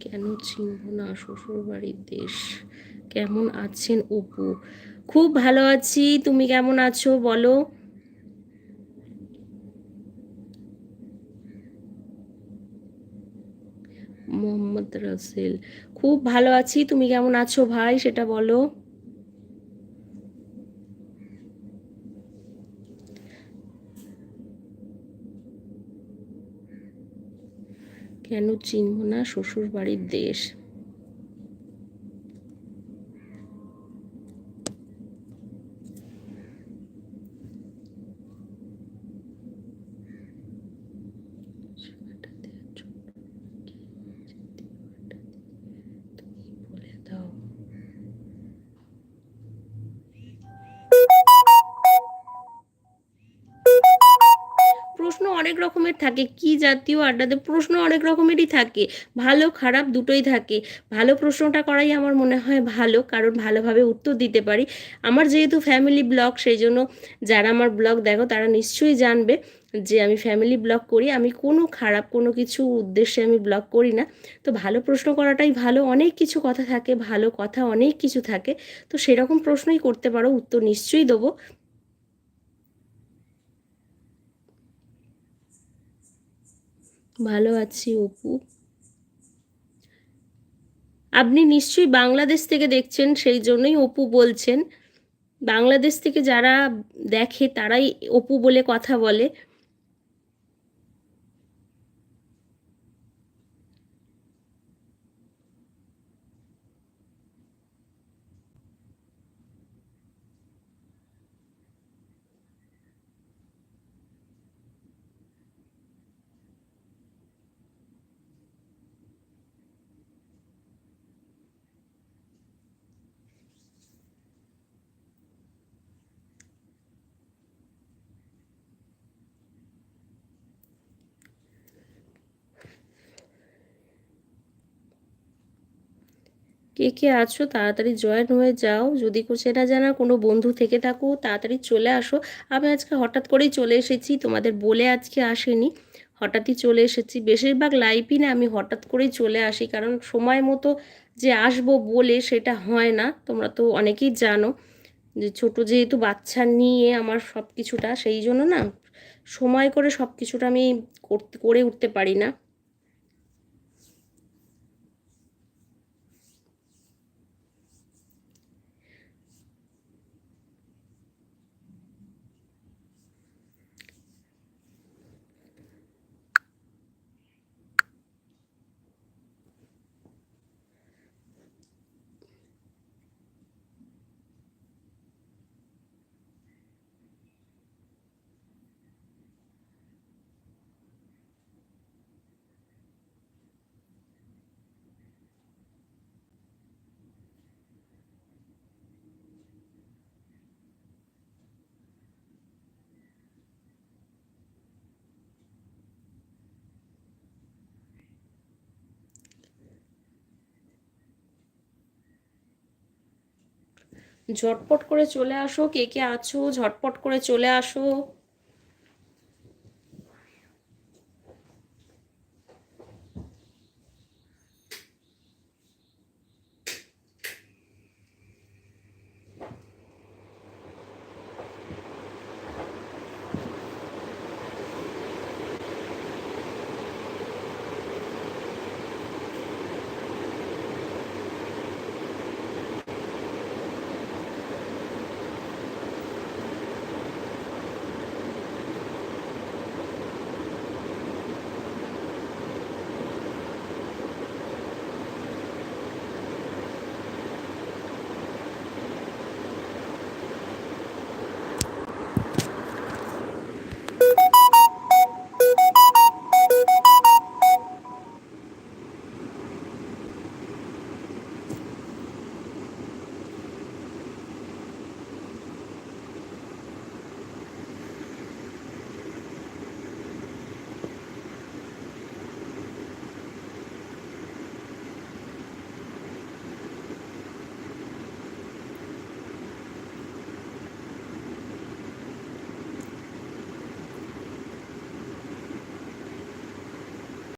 কেন চিনব না শ্বশুর বাড়ির দেশ? কেমন আছেন অপু? খুব ভালো আছি। তুমি কেমন আছো বলো? মোহাম্মদ রাসেল, খুব ভালো আছি। তুমি কেমন আছো ভাই? সেটা বলো। কেন চিনব না? শ্বশুর বাড়ির দেশ। প্রশ্ন অনেক রকমের থাকে, কি জাতীয় আড্ডাতে প্রশ্ন অনেক রকমেরই থাকে, ভালো, খারাপ দুটোই থাকে। ভালো প্রশ্নটা করাই আমার মনে হয় ভালো, কারণ ভালোভাবে উত্তর দিতে পারি। আমার যেহেতু ফ্যামিলি ব্লগ সেই জন্য যারা আমার ব্লগ দেখো, তারা নিশ্চয়ই জানবে যে আমি ফ্যামিলি ব্লগ করি। আমি কোনো খারাপ কোনো কিছু উদ্দেশ্যে আমি ব্লগ করি না। তো ভালো প্রশ্ন করাটাই ভালো। অনেক কিছু কথা থাকে, ভালো কথা অনেক কিছু থাকে। তো সেরকম প্রশ্নই করতে পারো, উত্তর নিশ্চয়ই দেবো। ভালো আছি, অপু। আপনি নিশ্চয়ই বাংলাদেশ থেকে দেখছেন, সেই জন্যই অপু বলছেন। বাংলাদেশ থেকে যারা দেখে, তারাই অপু বলে কথা বলে। কে কে আছো তাড়াতাড়ি জয়েন হয়ে যাও। যদি চেনা জানা কোনো বন্ধু থেকে থাকো, তাড়াতাড়ি চলে আসো। আমি আজকে হঠাৎ করেই চলে এসেছি, তোমাদের বলে আজকে আসেনি। হঠাৎই চলে এসেছি। বেশিরভাগ লাইভই না আমি হঠাৎ করেই চলে আসি, কারণ সময় মতো যে আসব বলে সেটা হয় না। তোমরা তো অনেকেই জানো যে ছোটো যেহেতু বাচ্চা নিয়ে আমার সব কিছুটা সেই জন্য না সময় করে সব কিছুটা আমি করতে, করে উঠতে পারি না। ঝটপট করে চলে আসো কে কে আছো? ঝটপট করে চলে আসো।